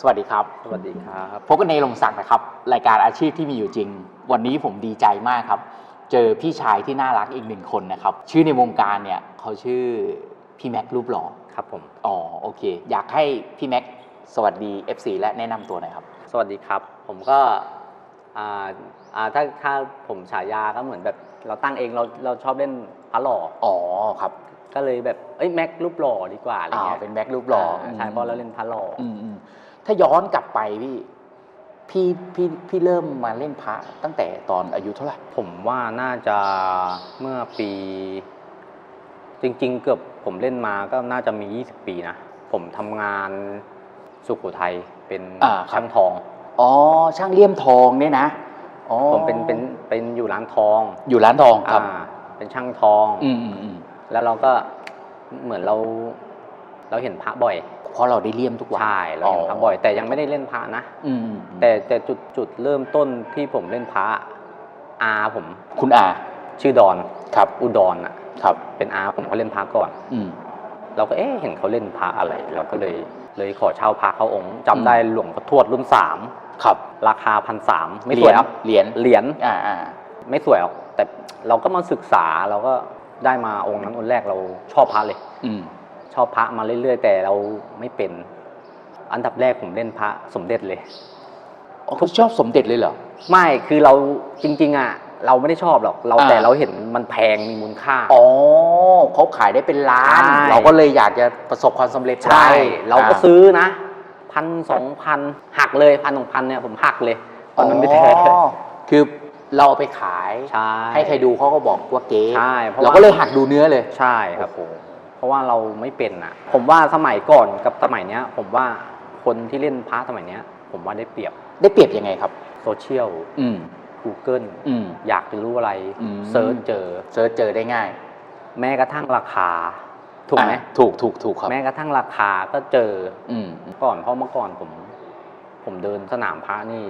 สวัสดีครับ สวัสดีครับพบกันในลงศักดิ์นะครับ รายการอาชีพที่มีอยู่จริง วันนี้ผมดีใจมากครับ เจอพี่ชายที่น่ารักอีกหนึ่งคนนะครับ ชื่อในวงการเนี่ยเขาชื่อพี่แม็กรูปหล่อครับผม อ๋อโอเค อยากให้พี่แม็กสวัสดี FC และแนะนำตัวหน่อยครับ สวัสดีครับ ผมก็อ่าอ่าถ้าถ้าผมฉายาก็เหมือนแบบเราตั้งเองเราเราชอบเล่นพระหล่ออ๋อครับ ก็เลยแบบเอ้ยแม็กรูปหล่อดีกว่าอะไรอ่าเงี้ยเป็นแม็กรูปหล่อาใช่เพราะเราเล่นพระหล่อออืมอืม ถ้าย้อนกลับไปพี่พี่พี่พี่เริ่มมาเล่นพระตั้งแต่ตอนอายุเท่าไหร่ผมว่าน่าจะเมื่อปี จริง ๆ เกือบผมเล่นมาก็น่าจะมี 20 ปีนะ ผมทำงานสุโขทัยเป็นอ่าครับช่างทอง อ๋อ ช่างเลี่ยมทองเนี่ยนะอ๋อผมเป็นเป็นเป็นอยู่ร้านทอง อยู่ร้านทองครับอ่าเป็นช่างทอง อืมอืมอืมแล้วเราก็เหมือนเรา เราเห็นพระบ่อย เพราะเราได้เลี่ยมทุกวันใช่เราเห็นพระบ่อย แต่ยังไม่ได้เล่นพระนะอืมอืมแต่แต่จุดจุดเริ่มต้นที่ผมเล่นพระอาผม คุณอาชื่อดอนครับอุดรอะครับ เป็นอาผมเขาเล่นพระก่อน อืมเราก็เอ๊ะเห็นเขาเล่นพระอะไร เราก็เลยเลยขอเช่าพระเขาองค์จำอืมได้หลวงพ่อทวดรุ่นสามครับราคาพันสามไม่สวยครับเหรียญเหรียญอ่าอ่าไม่สวยหรอกแต่เราก็มาศึกษาเราก็ได้มาองค์นั้นองค์แรกเราชอบพระเลย อืม ชอบพระมาเรื่อยๆ แต่เราไม่เป็น อันดับแรกผมเล่นพระสมเด็จเลย อ๋อเขาชอบสมเด็จเลยเหรอ ไม่คือเราจริง ๆอะเราไม่ได้ชอบหรอกเราอ่า แต่เราเห็นมันแพงมีมูลค่า อ๋อเขาขายได้เป็นล้าน ใช่ เราก็เลยอยากจะประสบความสำเร็จใช่ ได้เราก็ซื้อนะพันสองพันหักเลยพันสองพันเนี่ยผมหักเลยตอนนั้นไม่แท้อ๋อคือเราเอาไปขาย ใช่ ให้ใครดูเขาก็บอกว่าเก๊ใช่เพราะเราว่าก็เลยหักดูเนื้อเลยใช่ครับผม เพราะว่าเราไม่เป็นอะ ผมว่าสมัยก่อนกับสมัยเนี้ย ผมว่าคนที่เล่นพระสมัยเนี้ย ผมว่าได้เปรียบได้เปรียบยังไงครับ โซเชียลอืม Google อืมอยากจะรู้อะไรอืม เซิร์ชเจอ เซิร์ชเจอได้ง่ายแม้กระทั่งราคา ถูกไหมอะถูกถูกถูกครับแม้กระทั่งราคาก็เจออืมก่อนเพราะเมื่อก่อนผม ผมเดินสนามพระนี่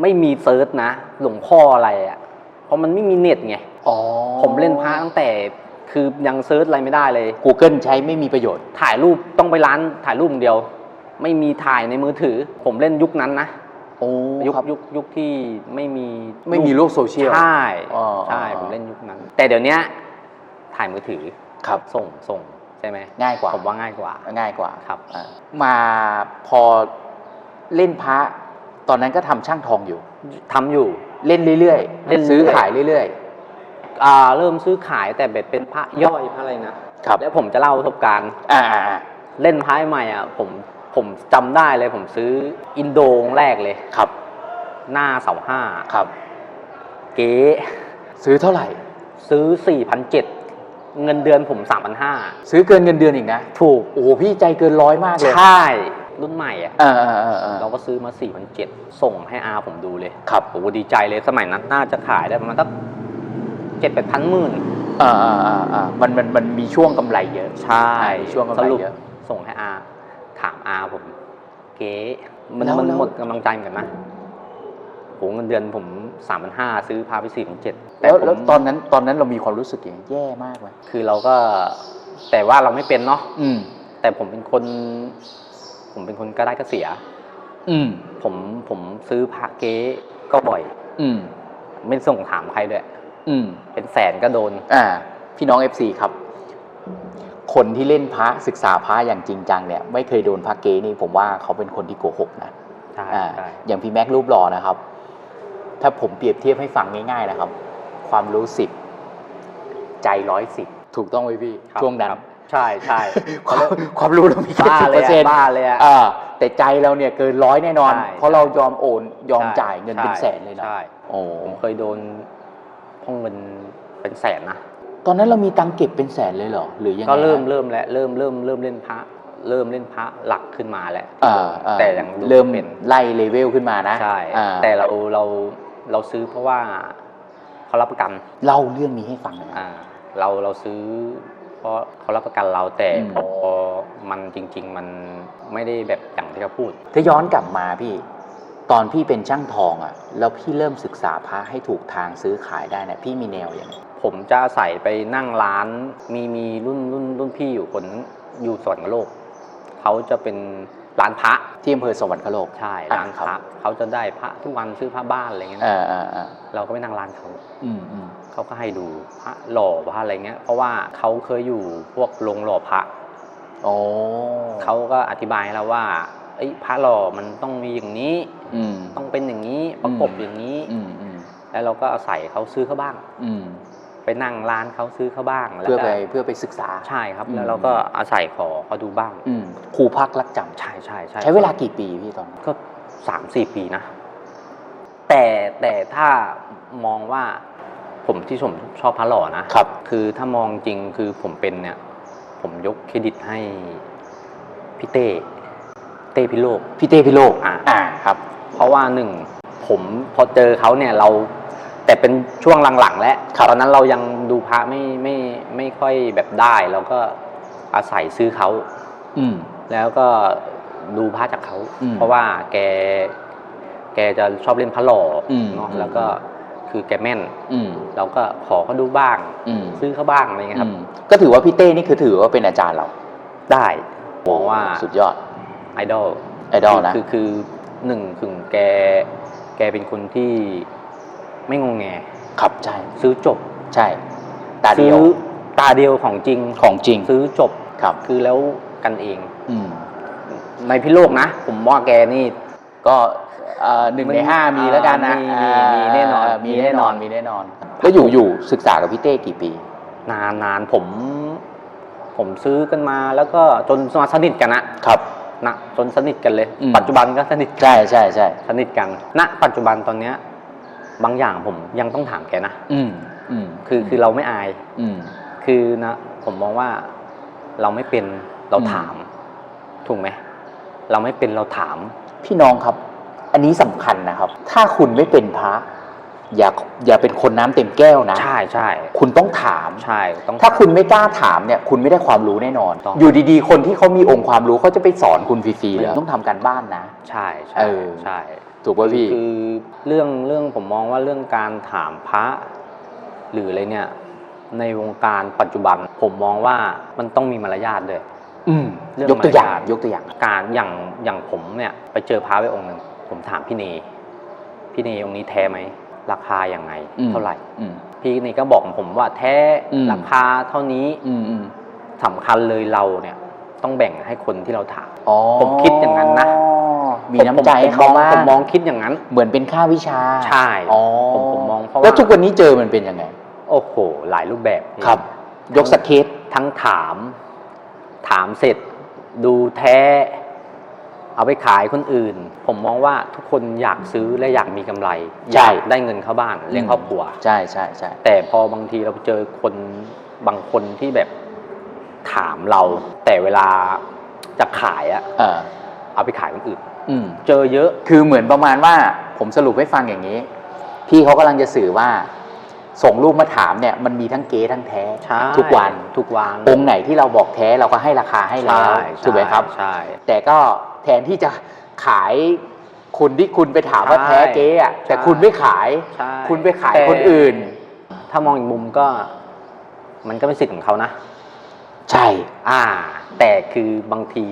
ไม่มีเซิร์ชนะ หลวงพ่ออะไรอะ่ะ เพราะมันไม่มีเน็ตไง อ๋อผมเล่นพระตั้งแต่ คือยังเซิร์ชอะไรไม่ได้เลย Google ใช้ไม่มีประโยชน์ ถ่ายรูปต้องไปร้านถ่ายรูปอย่างเดียว ไม่มีถ่ายในมือถือ ผมเล่นยุคนั้นนะ โอ้ยุคครับ ยุคยุคที่ไม่มีไม่มีโลกโซเชียล ใช่อ๋อใช่อ๋อ ผมเล่นยุคนั้น แต่เดี๋ยวเนี้ยถ่ายมือถือครับส่งส่งใช่ไหมง่ายกว่าผมว่าง่ายกว่าง่ายกว่าครับ อะมาพอเล่นพระตอนนั้นก็ทำช่างทองอยู่ ทำอยู่ เล่นเรื่อยเล่นซื้อเรื่อย ขายเรื่อย อ่าเริ่มซื้อขายแต่แบบเป็นพระย่อยพระอะไรนะๆครับ แล้วผมจะเล่าประสบการณ์ อ่าอ่าอ่าเล่นพระใหม่อะผมผมจำได้เลย ผมซื้ออินโดองค์แรกเลย ครับหน้าเสาห้าครับ เก๋ซื้อเท่าไหร่ ซื้อสี่พันเจ็ดเงินเดือนผมสามพันห้าซื้อเกินเงินเดือนอีกนะ ถูก โอ้โหพี่ใจเกินร้อยมากเลยใช่รุ่นใหม่อะอ่าอ่าอ่าอ่าเราก็ซื้อมา4 0 0 7ส่งให้อาผมดูเลยครับโอ้โหดีใจเลยสมัยนั้นน่าจะขายได้ประมาณสัก เจ็ดแปดพันหมื่นอ่าอ่าอ่าอ่ามันมันมันมีช่วงกำไรเยอะ ใช่ช่วงกำไรสรุปเยอะส่งให้อาถามอาผม เก๋มันแล้วมันแล้วหมดกำลังใจเหมือนกันนะโหเงินเดือนผมสามพันห้าซื้อพาไปสี่พันเจ็ดแต่แล้วผมแล้วตอนนั้นตอนนั้นเรามีความรู้สึกอย่างแย่มากเลยคือเราก็แต่ว่าเราไม่เป็นเนาะอืม แต่ผมเป็นคน ผมเป็นคนกระได้กระเสีย อืม ผมผมซื้อพระเก๊ก็บ่อย อืม ไม่ส่งถามใครด้วย อืมเป็นแสนก็โดน อ่า พี่น้อง FC ครับ คนที่เล่นพระศึกษาพระอย่างจริงจังเนี่ย ไม่เคยโดนพระเกนี่ผมว่าเขาเป็นคนที่โกหกนะใช่อ่าใช่อย่างพี่แม็กรูปหล่อนะครับ ถ้าผมเปรียบเทียบให้ฟังง่ายๆนะครับ ความรู้สิบใจร้อยสิบถูกต้องไหมพี่ครับช่วงนั้น ครับใช่ใช่ความความรู้เรามีแค่บ้าสิบเลเปอยร์เซ็นอะต์บ้าเลยอะ อ่าแต่ใจเราเนี่ยเกินร้อยแน่นอน ใช่ เพราะเรายอมโอนยอมใช่จ่ายเงินเป็นใช่แสนเลยนะใช่โอ้ ผมเคยโดน ห้องเงินเป็นแสนนะ ตอนนั้นเรามีตังค์เก็บเป็นแสนเลยเหรอ หรือยังไงก็เริ่มฮะ เริ่มแล้วเริ่มเริ่มเริ่มเล่นพระ เริ่มเล่นพระหลักขึ้นมาแล้ว อ่าอ่าแต่ยังดูเริ่มเป็น ไล่เลเวลขึ้นมานะใช่ อ่าแต่เราเราเราซื้อเพราะว่าเขารับประกันเล่าเรื่องนี้ให้ฟังหน่อยอ่าเราเราซื้อ เพราะเขารับประกันเราแต่อืม พอมันจริง ๆ มันไม่ได้แบบอย่างที่เขาพูด ถ้าย้อนกลับมาพี่ ตอนพี่เป็นช่างทองอะ่ะ แล้วพี่เริ่มศึกษาพระให้ถูกทางซื้อขายได้เนี่ยพี่มีแนวอย่างไงผมจะใส่ไปนั่งร้านมีมีรุ่นรุ่นรุ่นพี่อยู่คนนึงอยู่สวรรคโลกเขาจะเป็นร้านพระที่อำเภอสวรรคโลกใช่อ่าร้านพครัระบเขาจะได้พระทุกวันซื้อพระบ้านอะไรเงี้ยเอนะอเออเออเราก็ไปนั่งร้านเขาอืมอืมเขาก็ให้ดูพระหล่อพระอะไรเงี้ย เพราะว่าเขาเคยอยู่พวกโรงหล่อพระโอ้เขาก็อธิบายให้เราว่า เอ้ยพระหล่อมันต้องมีอย่างนี้อืมต้องเป็นอย่างนี้ประกบอย่างนี้อืมอืมแล้วเราก็อาศัยเขาซื้อเขาบ้างอืมไปนั่งร้านเขาซื้อเขาบ้างแล้วเพื่อก็ไปเพื่อไปศึกษาใช่ครับอืมแล้วเราก็อาศัยขอเขาดูบ้างอืมครูพักรักจำใช่ใช่ใช่ใช้เวลากี่ปีพี่ตอนนั้นก็สามสี่ปีนะ แต่แต่ถ้ามองว่าผมที่ผมชอบพระหล่อนะครับ คือถ้ามองจริงคือผมเป็นเนี่ย ผมยกเครดิตให้พี่เต้เต้พิโลกพี่เต้พี่โลกอ่าอ่าครับ เพราะว่าหนึ่งผมพอเจอเขาเนี่ยเรา แต่เป็นช่วงหลังๆ แล้วครับตอนนั้นเรายังดูพระไม่ไม่ไม่ค่อยแบบได้เราก็อาศัยซื้อเขาอืมแล้วก็ดูพระจากเขาอืมเพราะว่าแก แกจะชอบเล่นพระหล่ออมเนาะอืมแล้วก็คือแกแม่น อืมเราก็ขอเขาดูบ้างอืมซื้อเขาบ้างอะไรเงี้ยครับอืมก็ถือว่าพี่เต้นี่คือถือว่าเป็นอาจารย์เรา ได้มองว่าสุดยอด ไอดอลไอดอลนะ คือคือหนึ่งคือแกแกเป็นคนที่ไม่งงแงครับใช่ซื้อจบใช่ ตาเดียวซื้อตาเดียวของจริงของจริงซื้อจบครับ คือแล้วกันเองอืมในพิโลกนะ ผมว่าแกนี่ ก็เอ่อหนึ่งในห้ามีแล้วกันนะมีมีมีแน่นอนเมีแน่นอนมีมีแน่แน่นนออนนแล้วอยู่อยู่ศึกษากับพี่เต้กี่ปี นานนานผม ผมซื้อกันมาแล้วก็จนมาสนิทกันนะครับ นะจนสนิทกันเลย อืม ปัจจุบันก็สนิทใช่ใช่ใช่สนิทกันณปัจจุบันตอนเนี้ยบางอย่างผมยังต้องถามแกนะอืมอืมคือคือเราไม่อาย อืม คือนะผมมองว่าเราไม่เป็นเราอืม ถาม ถูกไหมเราไม่เป็นเราถาม พี่น้องครับ อันนี้สำคัญนะครับ ถ้าคุณไม่เป็นพระ อย่าอย่าเป็นคนน้ำเต็มแก้วนะ ใช่ใช่คุณต้องถามใช่ต้องถ้าคุณไม่กล้าถามเนี่ยคุณไม่ได้ความรู้แน่นอนต้องอยู่ดีๆ คนที่เขามีองค์ความรู้เขาจะไปสอนคุณฟรีๆเลยต้องทำการบ้านนะ ใช่ใช่เออใช่ถูกป่ะพี่คือเรื่องเรื่องผมมองว่าเรื่องการถามพระ หรืออะไรเนี่ย ในวงการปัจจุบัน ผมมองว่ามันต้องมีมารยาทด้วยอืมเรื่องยกตัวอย่างมารยาทยกตัวอย่างการอย่างอย่างผมเนี่ย ไปเจอพระไว้องค์หนึ่งผมถามพี่เนพี่เนองค์นี้แท้ไหม ราคาอย่างไงอืมเท่าไหร่อืมพี่เนก็บอกผมว่าแท้อืมราคาเท่านี้อืมอืมสำคัญเลยเราเนี่ย ต้องแบ่งให้คนที่เราถามอ๋อผมคิดอย่างนั้นนะมีน้ำใจให้เขาผมมบ้างผมมองคิดอย่างนั้น เหมือนเป็นค่าวิชาใช่อ๋อผมผมมองเพราะว่าแล้วทุกวันนี้เจอมันเป็นยังไง โอ้โห หลายรูปแบบพี่ครับ ยกสกเคสทั้งถาม ถามเสร็จ ดูแท้ เอาไปขายคนอื่น ผมมองว่าทุกคนอยากซื้อและอยากมีกำไรใช่อยากได้เงินเข้าบ้านเลี้ยงครอบครัว ใช่ใช่ใช่แต่พอบางทีเราไปเจอคนบางคนที่แบบถามเรา แต่เวลาจะขายอะเออเอาไปขายคนอื่นอืมเจอเยอะคือเหมือนประมาณว่า ผมสรุปให้ฟังอย่างนี้ พี่เขากำลังจะสื่อว่า ส่งรูปมาถามเนี่ยมันมีทั้งเก๊ทั้งแท้ใช่ทุกวันทุกวันองค์ไหนที่เราบอกแท้เราก็ให้ราคาให้แล้วใช่ถูกไหมครับใช่แต่ก็แทนที่จะขายคุณที่คุณไปถามว่าใช่แท้เก๊อะแต่ใช่คุณไม่ขาย ใช่คุณไปขายแต่ คนอื่น ถ้ามองอีกมุมก็ มันก็เป็นสิทธิ์ของเขานะ ใช่ อ่า แต่คือบางที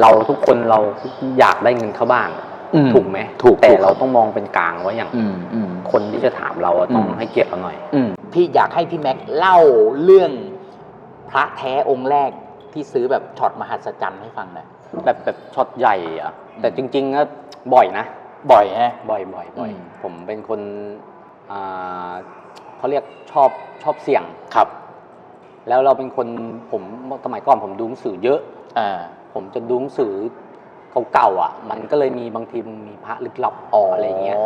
เราทุกคนเราอยากได้เงินเข้าบ้านอืมถูกไหมถูกแต่ถูก เราต้องมองเป็นกลางไว้อย่างอืมอืม คนที่จะถามเราอะต้องอืม ให้เกียรติเราหน่อย อืมพี่อยากให้พี่แม็กเล่าเรื่องพระแท้องค์แรกที่ซื้อแบบช็อตมหัศจรรย์ให้ฟังหน่อย แบบแบบช็อตใหญ่อะแต่จริงๆก็บ่อยนะ บ่อยฮะ บ่อยบ่อยบ่อยอืม ผมเป็นคนอ่าเขาเรียกชอบชอบเสี่ยง ครับ แล้วเราเป็นคนผมสมัยก่อนผมดูหนังสือเยอะ อ่า ผมจะดูหนังสือเก่าๆอะ มันก็เลยมีบางทีมันมีพระลึกลับอ๋ออะไรเงี้ย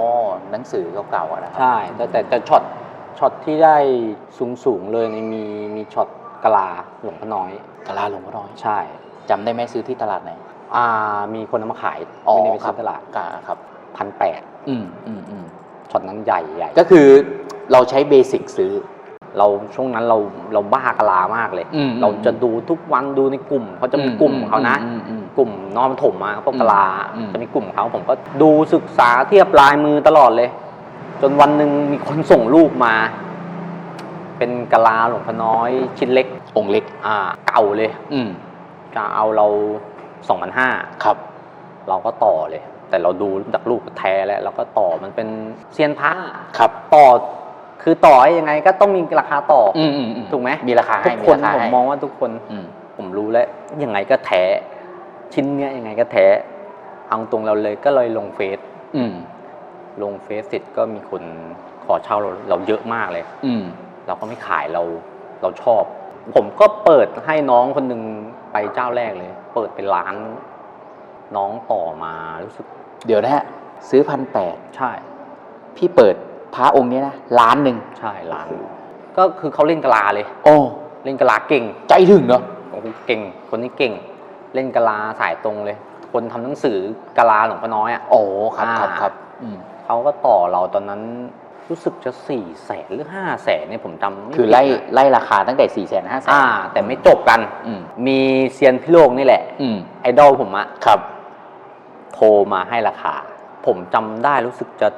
หนังสือเก่าๆอะนะครับใช่ แต่แต่แต่ช็อตช็อตที่ได้สูงสูงๆเลยเนี่ยมีมีช็อตกะลาหลวงพ่อน้อย กะลาหลวงพ่อน้อย ใช่ จำได้ไหมซื้อที่ตลาดไหน อ่ามีคนเอามาขายอ๋อไม่ได้ไปครัซื้อตลาดกะครับ พันแปดอืมอืมอืมช็อตนั้นใหญ่ใหญ่ก็คือเราใช้เบสิกซื้อ เราช่วงนั้นเราเราบ้ากะลามากเลย อืมเราจะดูทุกวันดูในกลุ่มเขาจะมีกลุ่มของเขานะ อืมอืม กลุ่มนอนถมมาพวกกะลาอืม จะมีกลุ่มเขาผมก็ดูศึกษาเทียบลายมือตลอดเลย จนวันหนึ่งมีคนส่งรูปมา เป็นกะลาหลวงพ่อน้อยชิ้นเล็ก องค์เล็ก อ่า เก่าเลย อืม จะเอาเรา2,500ครับ เราก็ต่อเลย แต่เราดูจากรูปแท้แล้วเราก็ต่อมันเป็นเซียนพระครับ ต่อคือต่อให้ยังไงก็ต้องมีราคาต่อออืมอืมอืถูกไหมมีราคาทุให้กมีคนราคาผมให้มองว่าทุกคนอืมผมรู้แล้วยังไงก็แท้ชิ้นเนี้ยยังไงก็แท้เอาตรงเราเลยก็เลยลงเฟซอืมลงเฟซเสร็จก็มีคนขอเช่าเราเราเยอะมากเลย อืมเราก็ไม่ขายเราเราชอบ ผมก็เปิดให้น้องคนหนึ่ง ไปเจ้าแรกเลย เปิดเป็นร้าน น้องต่อมารู้สึกเดี๋ยวนะฮะซื้อพันแปดใช่ พี่เปิดพระองค์เนี้ยนะล้านหนึ่งใช่ร้าน ก็คือเขาเล่นกะลาเลย โอ้เล่นกะลาเก่งใจถึงเนาะโอ้โหเก่ง คนนี้เก่ง เล่นกะลาสายตรงเลย คนทำหนังสือกะลาหลวงพ่อน้อยอะโอ้ครับอ่าครับครับอืมเขาก็ต่อเราตอนนั้น รู้สึกจะสี่แสนหรือห้าแสนเนี่ยผมจำม่คือผิดไล่นะไล่ราคาตั้งแต่สี่แสนห้าแสน อ่า แต่ไม่จบกัน อืม มีเซียนพิโลกนี่แหละ อืม ไอดอลผมอะครับ โทรมาให้ราคา ผมจำได้รู้สึกจะ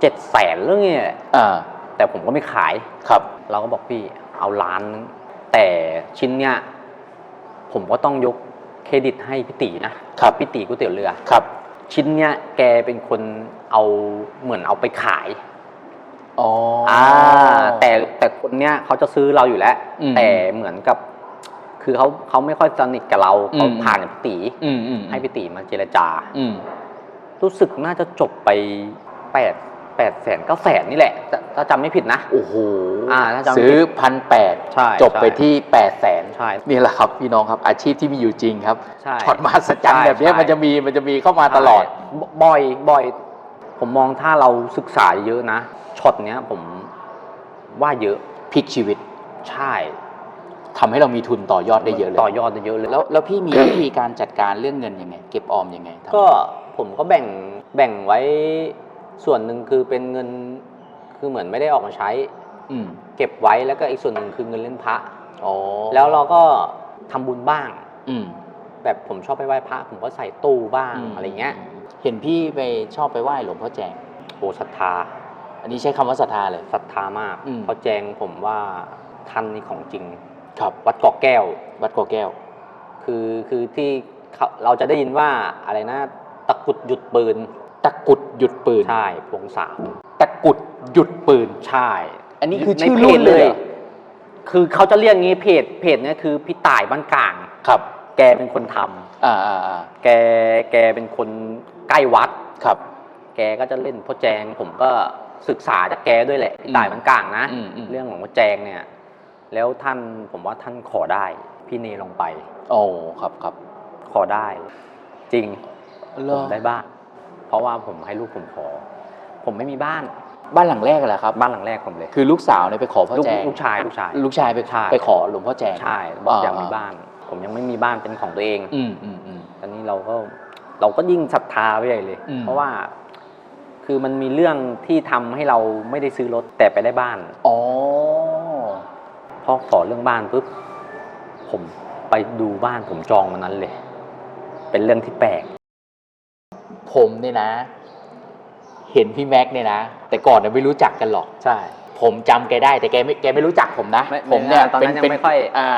เจ็ดแสนเรื่องนี้แหละอ่า แต่ผมก็ไม่ขาย ครับ เราก็บอกพี่เอาล้านนึงแต่ชิ้นเนี้ยผมก็ต้องยกเครดิตให้พี่ตีนะครับพี่ตีก๋วยเตี๋ยวเรือ ครับ ชิ้นเนี้ยแกเป็นคนเอาเหมือนเอาไปขายอ๋ออ่า แต่แต่คนเนี้ยเขาจะซื้อเราอยู่แล้ว อืมแต่เหมือนกับ คือเขาเขาไม่ค่อยสนิทกับเราอืม เขาผ่านกับพี่ตีอืมอืมให้พี่ตีมาเจรจา อืมรู้สึกน่าจะจบไปแปด แปดแสนเก้าแสนนี่แหละถ้าถ้าจำไม่ผิดนะ โอ้โหอ่าถ้าจำไม่ผิดซื้อพันแปดใช่จบไปใช่ ที่แปดแสนใช่ นี่แหละครับพี่น้องครับอาชีพที่มีอยู่จริงครับใช่ช็อตมหัศจรรย์ใช่แบบเนี้ยใช่ มันจะมีมันจะมีเข้ามาตลอดใช่บ่อยบ่อย ผมมองถ้าเราศึกษาเยอะนะช็อตเนี้ยผมว่าเยอะพลิกชีวิตใช่ทำให้เรามีทุนต่อยอดได้เยอะเลย ต่อยอดได้เยอะเลยแล้วแล้วพี่มี วิธีการจัดการเรื่องเงินยังไง เก็บออมยังไงทำก็ผมก็แบ่งแบ่งไว้ ส่วนหนึ่งคือเป็นเงินคือเหมือนไม่ได้ออกมาใช้ อืมเก็บไว้แล้วก็อีกส่วนหนึ่งคือเงินเล่นพระ อ๋อแล้วเราก็ทำบุญบ้าง อืม แบบผมชอบไปไหว้พระ ผมก็ใส่ตู้บ้างมอะไรเงี้ยเห็นพี่ไปชอบไปไหว้หลวงพ่อแจงโอ้ศรัทธาอันนี้ใช้คำว่าศรัทธาเลย ศรัทธามากอืมเพราะแจงผมว่าท่านนี่ของจริง ครับ วัดเกาะแก้ว วัดกอแก้ว คือคือที่เขาเราจะได้ยินว่าอะไรนะตะกรุดหยุดปืน ตะกรุดหยุดปืน ใช่พวงสามตะกรุดหยุดปืน ใช่ อันนี้คือในชื่อพจรุ่นเลยเหรอ คือเขาจะเรียกงี้เพจเพจเนี้ยคือพี่ต่ายบ้านกลาง ครับ แกเป็นคนทำอ่าอ่าอ่าแกแกเป็นคนใกล้วัด ครับ แกก็จะเล่นพ่อแจง ผมก็ศึกษาจากแกด้วยแหละพี่ต่ายบ้านกลางนะอืมอืม เรื่องของพ่อแจงเนี่ย แล้วท่านผมว่าท่านขอได้ พี่เนลงไป โอ้ ครับครับขอได้ จริง เหรผอมได้บ้าน เพราะว่าผมให้ลูกผมขอ ผมไม่มีบ้านบ้านหลังแรกเหรอครับ บ้านหลังแรกผมเลยคือลูกสาวเนี่ยไปขอพ่อลูกแจงลูกชายลูกชาย ลูกชายไปใช่ ไปขอหลวงพ่อแจง ใช่บอกอยากมีบ้าน ผมยังไม่มีบ้านเป็นของตัวเองอืมอืมอืม ตอนนี้เราก็เราก็ยิ่งศรัทธาไปใหญ่เลย อืม เพราะว่า คือมันมีเรื่องที่ทำให้เราไม่ได้ซื้อรถแต่ไปได้บ้าน อ๋อ พอขอเรื่องบ้านปุ๊บผมไปดูบ้านผมจองวันนั้นเลย เป็นเรื่องที่แปลก ผมเนี่ยนะ เห็นพี่แม็กซ์เนี่ยนะ แต่ก่อนเนี่ยไม่รู้จักกันหรอก ใช่ ผมจำแกได้แต่แกไม่แกไม่รู้จักผมนะ ไม่ผมเนี่ยไม่ตอนนั้นยังเป็นไม่ค่อย อ่า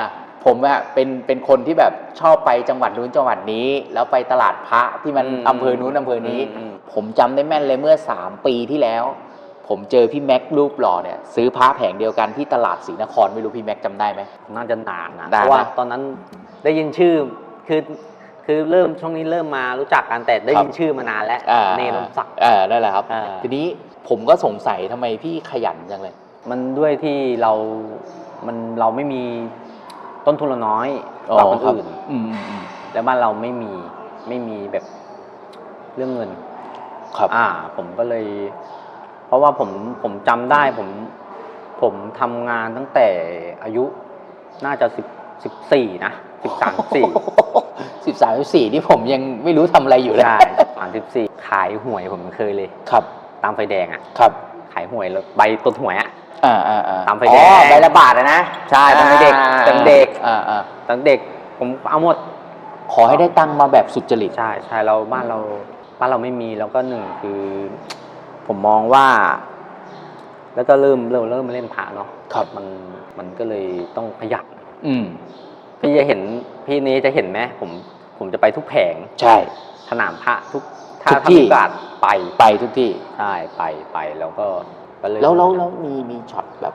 ผมอะเป็นเป็นคนที่แบบชอบไปจังหวัดนู้นจังหวัดนี้ แล้วไปตลาดพระที่มันอืมอำเภอนู้นอำเภอนี้ อืมอืม ผมจำได้แม่นเลยเมื่อสามปีที่แล้ว ผมเจอพี่แม็กซ์รูปหล่อเนี่ยซื้อพระแผงเดียวกันที่ตลาดศรีนครไม่รู้พี่แม็กซ์จำได้ไหม น่าจะนานนะนานนะเพราะว่าตอนนั้นได้ยินชื่อคือ คือเริ่มช่วงนี้เริ่มมารู้จักกันแต่ได้ยินชื่อมานานแล้วอ่าเนรมศักดิ์ อ่านั่นแหละครับ อ่า ทีนี้ผมก็สงสัยทำไมพี่ขยันจังเลย มันด้วยที่เรามันเราไม่มีต้นทุนเราน้อยกว่าคนอื่น อืมอืมอืมแล้วบ้านเราไม่มีไม่มีแบบเรื่องเงิน ครับ อ่า ผมก็เลย เพราะว่าผมผมจำได้ผมผมทำงานตั้งแต่อายุน่าจะสิบสิบสี่นะสิบสามสี่ สิบสามสิบสี่ที่ผมยังไม่รู้ทำอะไรอยู่เลยใช่สามสิบสี่ขายหวยผมเคยเลยครับ ตามไฟแดงอะครับ ขายหวยแล้วใบต้นหวยอะอ่าอ่าอ่าตามไฟอ๋แดองใบละบาทอะนะ ใช่ตอนเด็กอ่าตอนเด็กอ่าอ่าตอนเด็กผมเอาหมด ขอให้ได้ตังค์มาแบบสุจริตใช่ใช่เราบ้านเราบ้านเราไม่มีแล้วก็หนึ่งคือ ผมมองว่า แล้วก็เริ่มเริ่มเริ่มมาเล่นพระเนาะครับมันมันก็เลยต้องประหยัดอืมพี่จะเห็นพี่นี้จะเห็นไหมผม ผมจะไปทุกแผงใช่ สนามพระทุกถ้าทุกถ้าที่มีโอกาสไปไปทุกที่ ใช่ไปไปแล้วก็ก็เลยแล้วแล้วแล้วมีมีช็อตแบบ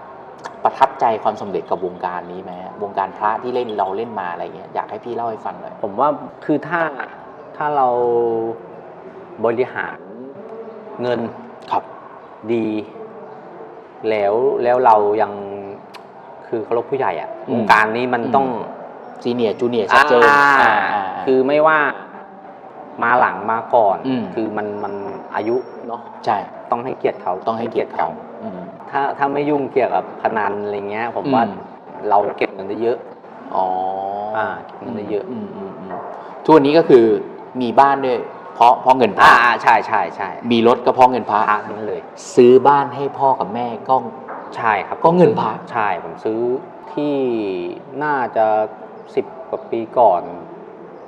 ประทับใจความสำเร็จกับวงการนี้ไหมฮะวงการพระที่เล่นเราเล่นมาอะไรเงี้ยอยากให้พี่เล่าให้ฟังหน่อย ผมว่าคือถ้าถ้าเราบริหารเงินครับ ดี แล้วแล้วเรายังคือเคารพผู้ใหญ่อะอืมวงการนี้มันอืมต้อง ซีเนียร์จูเนียร์ชัดเจนอ่าอ่าอ่าคือไม่ว่ามาหลังมาก่อนอืมคือมันมันอายุเนาะใช่ต้องให้เกียรติเขาต้องให้เกียรติเขาอืมถ้าถ้าไม่ยุ่งเกี่ยวกับพนันอะไรเงี้ย ผมว่าอืมเราเก็บเงินได้เยอะอ๋ออ่าเก็บเงินได้เยอะมอืมอืมทุกวันนี้ก็คือมีบ้านด้วยเพราะเพราะเงินพระอ่าใช่ใช่ใช่มีรถก็เพราะเงินพระพระทั้งนั้นเลย ซื้อบ้านให้พ่อกับแม่ก็ใช่ครับก็เงินพระใช่ผมซื้อที่น่าจะ สิบกว่าปีก่อน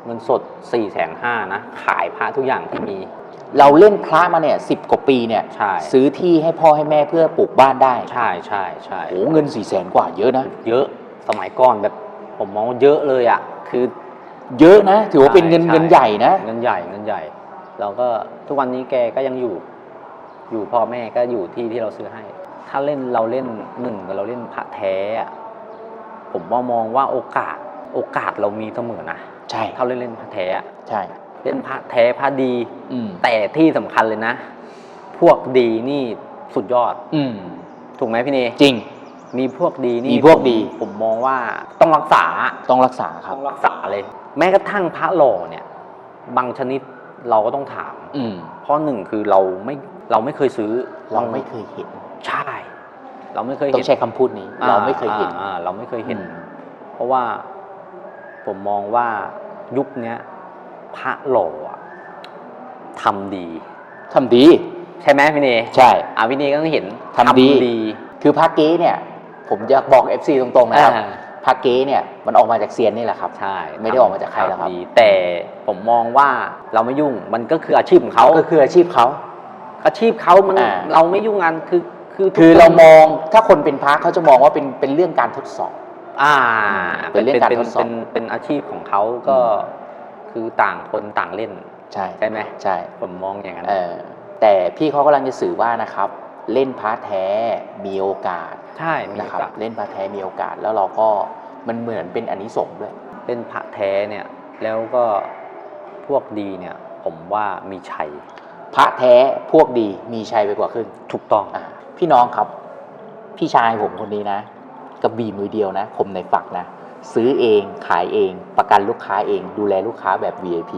เงินสด4ี่แสนห้านะ ขายพระทุกอย่างที่มี เราเล่นพระมาเนี่ยสิบกว่าปีเนี่ย ใช่ซื้อที่ให้พ่อให้แม่เพื่อปลูกบ้านได้ใช่ใช่ใช่โอ้เงินสี่แสนกว่าเยอะนะ เยอะสมัยก่อนแบบผมมองว่าเยอะเลยอะ คือเยอะนะ ถือว่าเป็นเงินใช่เงินใหญ่นะ เงินใหญ่เงินใหญ่ เราก็ทุกวันนี้แกก็ยังอยู่ อยู่พ่อแม่ก็อยู่ที่ที่เราซื้อให้ ถ้าเล่นเราเล่นหนึ่งเราเล่นพระแท้อะผมว่ามองว่าโอกาส โอกาสเรามีเสมอนะใช่ถ้าเล่นเล่นพระแท้อะใช่เล่นพระแท้พระดีอืมแต่ที่สำคัญเลยนะ พวกดีนี่สุดยอด อืมถูกไหมพี่เนจริง มีพวกดีนี่มีพวกดีผมผมมองว่าต้องรักษาต้องรักษาครับต้องรักษาเลย แม้กระทั่งพระหล่อเนี่ย บางชนิดเราก็ต้องถาม อืมเพราะหนึ่งคือเราไม่เราไม่เคยซื้อ เราไม่เคยเห็น ใช่ เราไม่เคยต้อเห็นงใช้คำพูดนี้ เราไม่เคยเห็นอ่าอ่าเราไม่เคยเห็นอืมเพราะว่า ผมมองว่ายุคเนี้ยพระหล่ออะทำดีทำดี ใช่ไหมพี่เนใช่อ่าพี่เนก็ต้องเห็นทำดีดีคือพระเก๊เนี่ย ผมอยากบอก FC ตรงๆนะครับอ่าพระเก๊เนี่ยมันออกมาจากเซียนนี่แหละครับใช่ไม่ได้ออกมาจากใครหรอกครับทำดีแต่ผมมองว่าเราไม่ยุ่งมันก็คืออาชีพของเขาก็คืออาชีพเขาอาชีพเขามันอ่าเราไม่ยุ่งงานคือคือทุกคือคนเรามองถ้าคนเป็นพระเขาจะมองว่าเป็นเป็นเรื่องการทดสอบ อ่าเป็นเรื่องการเป็นทดสอบเป็นเป็นอาชีพของเขาก็คือต่างคนต่างเล่นใช่ใช่ไหมใช่ผมมองอย่างนั้นเออแต่พี่เขากำลังจะสื่อว่านะครับ เล่นพระแท้มีโอกาสใช่มีนะครับโอกาสเล่นพระแท้มีโอกาสแล้วเราก็มันเหมือนเป็นอนนิสงส์ด้วย เล่นพระแท้เนี่ยแล้วก็พวกดีเนี่ยผมว่ามีชัย พระแท้พวกดีมีชัยไปกว่าครึ่งถูกต้องอ่าพี่น้องครับ พี่ชายผมคนนี้นะ กระบี่มือเดียวนะคมในฝักนะซื้อเองขายเอง ประกันลูกค้าเอง ดูแลลูกค้าแบบ VIP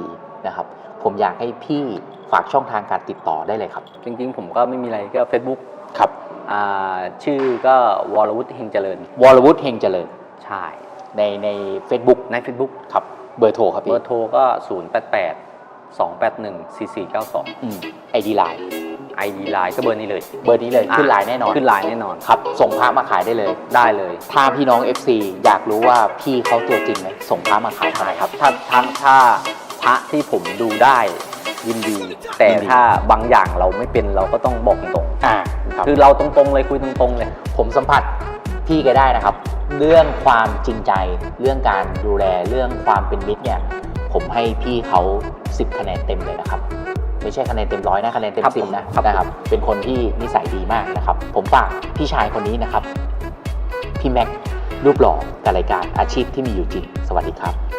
นะครับผมอยากให้พี่ฝากช่องทางการติดต่อได้เลยครับ จริงๆ ผมก็ไม่มีอะไรก็ Facebook ครับอ่าชื่อก็วรวุฒิเฮงเจริญ วรวุฒิเฮงเจริญ ใช่ ในใน Facebook ใน Facebook ครับ เบอร์โทรครับเบพี่อร์โทรก็ 0 8 8 2 8 1 4 4 9 2อืมไอดีไลน์ ID ไลน์ก็เบอร์นี้เลยเบอร์นี้เลยขึ้นไลน์แน่นอนขึ้นไลน์แน่นอนครับส่งพระมาขายได้เลยได้เลย ถ้าพี่น้อง FC อยากรู้ว่าพี่เขาตัวจริงไหมส่งพระมาขายได้ครับ ถ้าทั้งถ้าพระที่ผมดูได้ยินดี แต่ยินดีถ้าบางอย่างเราไม่เป็นเราก็ต้องบอกตรงอ่าครับๆคือเราตรงๆเลยคุยตรงๆเลยผมสัมผัสพี่แกได้นะครับ เรื่องความจริงใจ เรื่องการดูแลเรื่องความเป็นมิตรเนี่ย ผมให้พี่เขา 10 คะแนนเต็มเลยนะครับ ไม่ใช่คะแนนเต็มร้อยนะคะแนนเต็มครับสิบผมนะครับนะครับ เป็นคนที่นิสัยดีมากนะครับ ผมฝากพี่ชายคนนี้นะครับ พี่แม็กซ์รูปหล่อกับรายการอาชีพที่มีอยู่จริง สวัสดีครับ